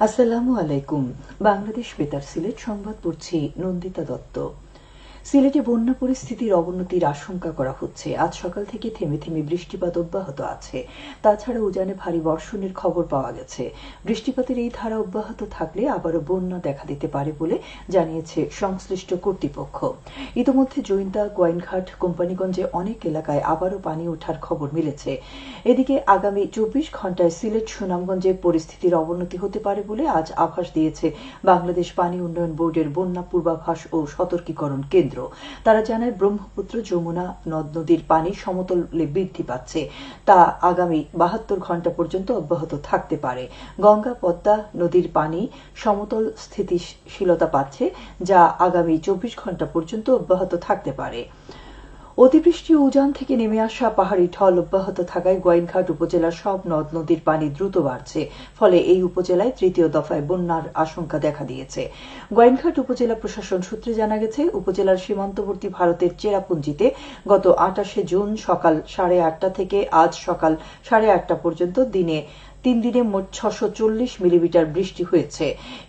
আসসালামু আলাইকুম। বাংলাদেশ বেতার সিলেট সংবাদ পড়ছি নন্দিতা দত্ত। সিলেটে বন্যা পরিস্থিতির অবনতির আশঙ্কা করা হচ্ছে। আজ সকাল থেকে থেমে থেমে বৃষ্টিপাত অব্যাহত আছে। তাছাড়া উজানে ভারী বর্ষণের খবর পাওয়া গেছে। বৃষ্টিপাতের এই ধারা অব্যাহত থাকলে আবারও বন্যা দেখা দিতে পারে বলে জানিয়েছে সংশ্লিষ্ট কর্তৃপক্ষ। ইতোমধ্যে জৈন্তা, গোয়াইনঘাট, কোম্পানিগঞ্জে অনেক এলাকায় আবারও পানি ওঠার খবর মিলেছে। এদিকে আগামী চব্বিশ ঘন্টায় সিলেট, সুনামগঞ্জে পরিস্থিতির অবনতি হতে পারে বলে আজ আভাস দিয়েছে বাংলাদেশ পানি উন্নয়ন বোর্ডের বন্যা পূর্বাভাস ও সতর্কীকরণ কেন্দ্র। তারা জানায়, ব্রহ্মপুত্র, যমুনা, নদ নদীর পানি সমতলে বৃদ্ধি পাচ্ছে। তা আগামী বাহাত্তর ঘণ্টা পর্যন্ত অব্যাহত থাকতে পারে। গঙ্গা, পদ্মা নদীর পানি সমতল স্থিতিশীলতা পাচ্ছে, যা আগামী চব্বিশ ঘণ্টা পর্যন্ত অব্যাহত থাকতে পারে। অতিবৃষ্টি উজান থেকে নেমে আসা পাহাড়ি ঢল অব্যাহত থাকায় গোয়াইনঘাট উপজেলার সব নদ নদীর পানি দ্রুত বাড়ছে। ফলে এই উপজেলায় তৃতীয় দফায় বন্যার আশঙ্কা দেখা দিয়েছে। গোয়াইনঘাট উপজেলা প্রশাসন সূত্রে জানা গেছে, উপজেলার সীমান্তবর্তী ভারতের চেরাপুঞ্জিতে গত আটাশে জুন সকাল সাড়ে আটটা থেকে আজ সকাল সাড়ে আটটা পর্যন্ত দিনে তিন দিনে মোট ছশো চল্লিশ মিলিমিটার বৃষ্টি হয়েছে।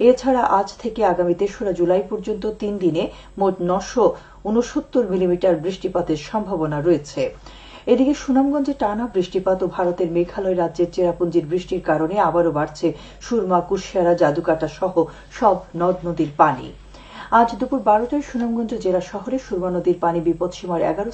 এছাড়া আজ থেকে আগামী তেসরা জুলাই পর্যন্ত তিন দিনে মোট নশো উনসত্তর মিলিমিটার বৃষ্টিপাতের সম্ভাবনা রয়েছে। এদিকে সুনামগঞ্জে টানা বৃষ্টিপাত ও ভারতের মেঘালয় রাজ্যের চেরাপুঞ্জির বৃষ্টির কারণে আবারও বাড়ছে সুরমা, কুশিয়ারা, জাদুকাটা সহ সব নদ নদীর পানি। আজ দুপুর বারোটায় সুনামগঞ্জ জেলা শহরে সুরমা নদীর পানি বিপদসীমার এগারো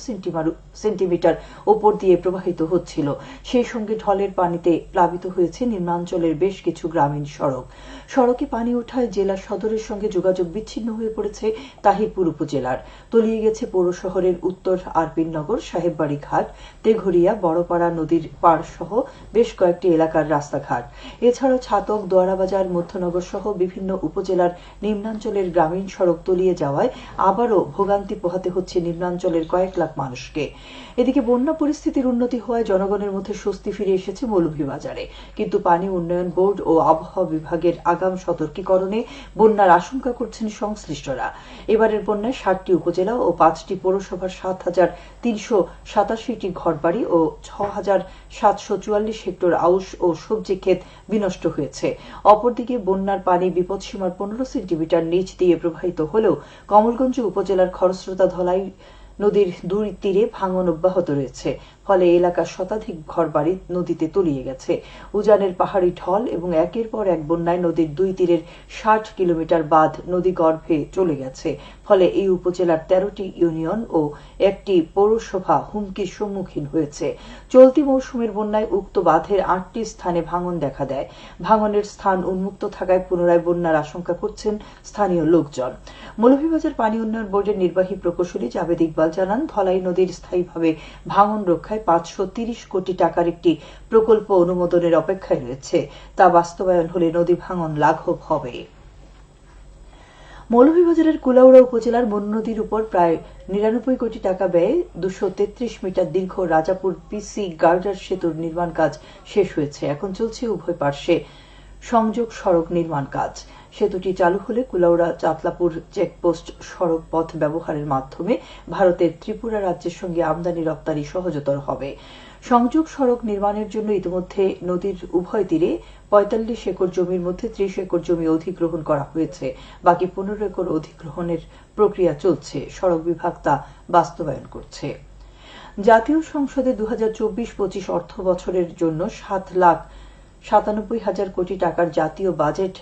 সেন্টিমিটার ওপর দিয়ে প্রবাহিত হচ্ছিল। সেই সঙ্গে ঢলের পানিতে প্লাবিত হয়েছে নিম্নাঞ্চলের বেশ কিছু গ্রামীণ সড়ক। সড়কে পানি ওঠায় জেলা সদরের সঙ্গে যোগাযোগ বিচ্ছিন্ন হয়ে পড়েছে তাহিরপুর উপজেলার। তলিয়ে গেছে পৌর শহরের উত্তর আরপিননগর সাহেববাড়ি ঘাট, তেঘরিয়া, বড়পাড়া নদীর পাড় সহ বেশ কয়েকটি এলাকার রাস্তাঘাট। এছাড়াও ছাতক, দোয়ারাবাজার, মধ্যনগর সহ বিভিন্ন উপজেলার নিম্নাঞ্চলের গ্রামীণ সড়ক তলিয়ে যাওয়ায় আবারও ভোগান্তি পোহাতে হচ্ছে নিম্নাঞ্চলের কয়েক লাখ মানুষকে। এদিকে বন্যা পরিস্থিতির উন্নতি হওয়ায় জনগণের মধ্যে স্বস্তি ফিরে এসেছে মৌলভীবাজারে। কিন্তু পানি উন্নয়ন বোর্ড ও আবহাওয়া বিভাগের আগাম সতর্কীকরণে বন্যার আশঙ্কা করছেন সংশ্লিষ্টরা। এবারের বন্যায় ষাটটি উপজেলা ও পাঁচটি পৌরসভার সাত হাজার তিনশো সাতাশিটি ঘরবাড়ি ও ছ হাজার সাতশো চুয়াল্লিশ হেক্টর আউশ ও সবজি ক্ষেত বিনষ্ট হয়েছে। অপরদিকে বন্যার পানি বিপদসীমার পনেরো সেন্টিমিটার নিচ দিয়ে প্রবাহিত হলেও কমলগঞ্জ উপজেলার খরস্রোতা ধলাই নদীর দুই তীরে ভাঙন অব্যাহত রয়েছে। ফলে এলাকার শতাধিক ঘরবাড়ি নদীতে তলিয়ে গেছে। উজানের পাহাড়ি ঢল এবং একের পর এক বন্যায় নদীর দুই তীরের ষাট কিলোমিটার বাঁধ নদী গর্ভে চলে গেছে। ফলে এই উপজেলার তেরোটি ইউনিয়ন ও একটি পৌরসভা হুমকির সম্মুখীন হয়েছে। চলতি মৌসুমের বন্যায় উক্ত বাঁধের আটটি স্থানে ভাঙন দেখা দেয়। ভাঙনের স্থান উন্মুক্ত থাকায় পুনরায় বন্যার আশঙ্কা করছেন স্থানীয় লোকজন। মৌলভীবাজার পানি উন্নয়ন বোর্ডের নির্বাহী প্রকৌশলী জাভেদ ইকবাল জানান, ধলাই নদীর স্থায়ীভাবে ভাঙন রক্ষায় পাঁচশো তিরিশ কোটি টাকার একটি প্রকল্প অনুমোদনের অপেক্ষায় রয়েছে। তা বাস্তবায়ন হলে নদী ভাঙন লাঘব হবে। মৌলভীবাজারের কুলাউড়া উপজেলার মন নদীর উপর প্রায় নিরানব্বই কোটি টাকা ব্যয়ে দুশো তেত্রিশ মিটার দীর্ঘ রাজাপুর পিসি গার্ডার সেতুর নির্মাণ কাজ শেষ হয়েছে। এখন চলছে উভয় পার্শ্বে সংযোগ সড়ক নির্মাণ কাজ। সেতুটি চালু হলে কুলাউড়া চাতলাপুর চেকপোস্ট সড়ক পথ ব্যবহারের মাধ্যমে ভারতের ত্রিপুরা রাজ্যের সঙ্গে আমদানি রপ্তানি সহজতর হবে। সংযোগ সড়ক নির্মাণের জন্য ইতিমধ্যে নদীর উভয় তীরে পঁয়তাল্লিশ একর জমির মধ্যে ত্রিশ একর জমি অধিগ্রহণ করা হয়েছে। বাকি পনেরো একর অধিগ্রহণের প্রক্রিয়া চলছে। সড়ক বিভাগ তা বাস্তবায়ন করছে। জাতীয় সংসদে দু হাজার চব্বিশ পঁচিশ অর্থ বছরের জন্য সাত লাখ সাতানব্বই হাজার কোটি টাকার জাতীয় বাজেট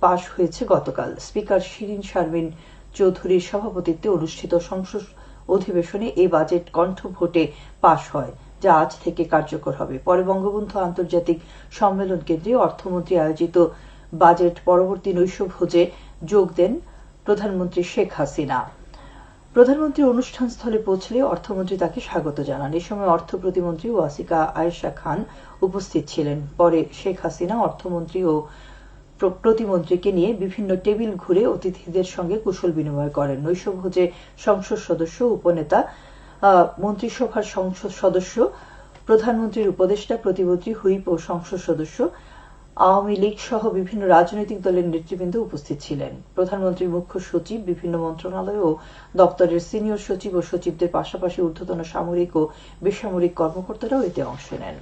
পাশ হয়েছে গতকাল। স্পিকার শিরিন শারমিন চৌধুরীর সভাপতিত্বে অনুষ্ঠিত সংসদ অধিবেশনে এই বাজেট কণ্ঠ ভোটে পাশ হয়, যা আজ থেকে কার্যকর হবে। পরে বঙ্গবন্ধু আন্তর্জাতিক সম্মেলন কেন্দ্রে অর্থমন্ত্রী আয়োজিত বাজেট পরবর্তী নৈশভোজে যোগ দেন প্রধানমন্ত্রী শেখ হাসিনা। প্রধানমন্ত্রী অনুষ্ঠানস্থলে পৌঁছলে অর্থমন্ত্রী তাকে স্বাগত জানান। এ সময় অর্থ প্রতিমন্ত্রী ওয়াসিকা আয়েশা খান উপস্থিত ছিলেন। পরে শেখ হাসিনা অর্থমন্ত্রী ও প্রতিমন্ত্রীকে নিয়ে বিভিন্ন টেবিল ঘুরে অতিথিদের সঙ্গে কুশল বিনিময় করেন। নৈশভোজে সংসদ সদস্য, উপনেতা মন্ত্রিসভার সংসদ সদস্য, প্রধানমন্ত্রীর উপদেষ্টা, প্রতিমন্ত্রী, হুইপ ও সংসদ সদস্য, আওয়ামী লীগ সহ বিভিন্ন রাজনৈতিক দলের নেতৃবৃন্দ উপস্থিত ছিলেন। প্রধানমন্ত্রীর মুখ্য সচিব, বিভিন্ন মন্ত্রণালয় ও দপ্তরের সিনিয়র সচিব ও সচিবদের পাশাপাশি ঊর্ধ্বতন সামরিক ও বেসামরিক কর্মকর্তারাও এতে অংশ নেন।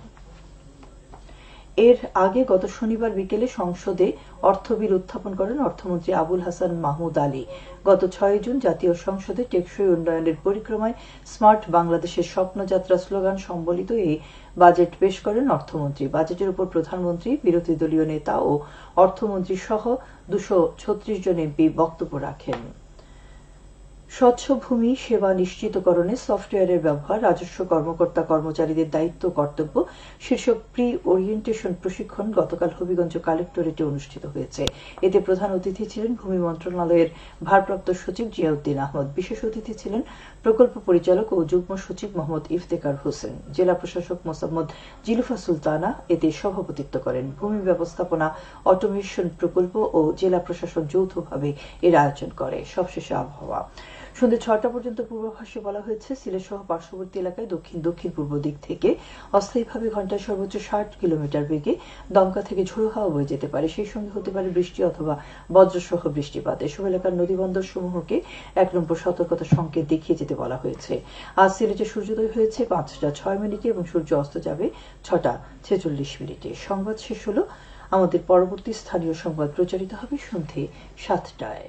এর আগে গত শনিবার বিকেলে সংসদে অর্থ বিল উত্থাপন করেন অর্থমন্ত্রী আবুল হাসান মাহমুদ আলী। গত ছয় জুন জাতীয় সংসদে টেকসই উন্নয়নের পরিক্রমায় স্মার্ট বাংলাদেশের স্বপ্নযাত্রা স্লোগান সম্বলিত এই বাজেট পেশ করেন অর্থমন্ত্রী। বাজেটের উপর প্রধানমন্ত্রী, বিরোধী দলীয় নেতা ও অর্থমন্ত্রী সহ দুশো ছত্রিশ জন এমপি বক্তব্য রাখেন। স্বচ্ছ ভূমি সেবা নিশ্চিতকরণে সফটওয়্যারের ব্যবহার, রাজস্ব কর্মকর্তা কর্মচারীদের দায়িত্ব, কর্তব্য, শীর্ষক প্রি ওরিয়েন্টেশন প্রশিক্ষণ গতকাল হবিগঞ্জ কালেক্টরেটে অনুষ্ঠিত হয়েছে। এতে প্রধান অতিথি ছিলেন ভূমি মন্ত্রণালয়ের ভারপ্রাপ্ত সচিব জিয়াউদ্দিন আহমদ, বিশেষ অতিথি ছিলেন প্রকল্প পরিচালক ও যুগ্ম সচিব মোহাম্মদ ইফতেকার হোসেন, জেলা প্রশাসক মোসাম্মদ জিলুফা সুলতানা এতে সভাপতিত্ব করেন। ভূমি ব্যবস্থাপনা, অটোমেশন প্রকল্প ও জেলা প্রশাসন যৌথভাবে এর আয়োজন করে। সবশেষে আবহাওয়া। সন্ধ্যে ছটা পর্যন্ত পূর্বাভাসে বলা হয়েছে, সিলেট সহ পার্শ্ববর্তী এলাকায় দক্ষিণ দক্ষিণ পূর্ব দিক থেকে অস্থায়ীভাবে ঘন্টায় সর্বোচ্চ ষাট কিলোমিটার বেগে দমকা থেকে ঝোড়ো হাওয়া বয়ে যেতে পারে। সেই সঙ্গে হতে পারে বৃষ্টি অথবা বজ্রসহ বৃষ্টিপাত। এসব এলাকার নদীবন্দর সমূহকে এক নম্বর সতর্কতা সংকেত দেখিয়ে যেতে বলা হয়েছে। আজ সিলেটে সূর্যোদয় হয়েছে পাঁচটা ছয় মিনিটে এবং সূর্য অস্ত যাবে ছটা ছেচল্লিশ মিনিটে। সংবাদ শেষ হলো। আমাদের পরবর্তী স্থানীয় সংবাদ প্রচারিত হবে সন্ধে সাতটায়।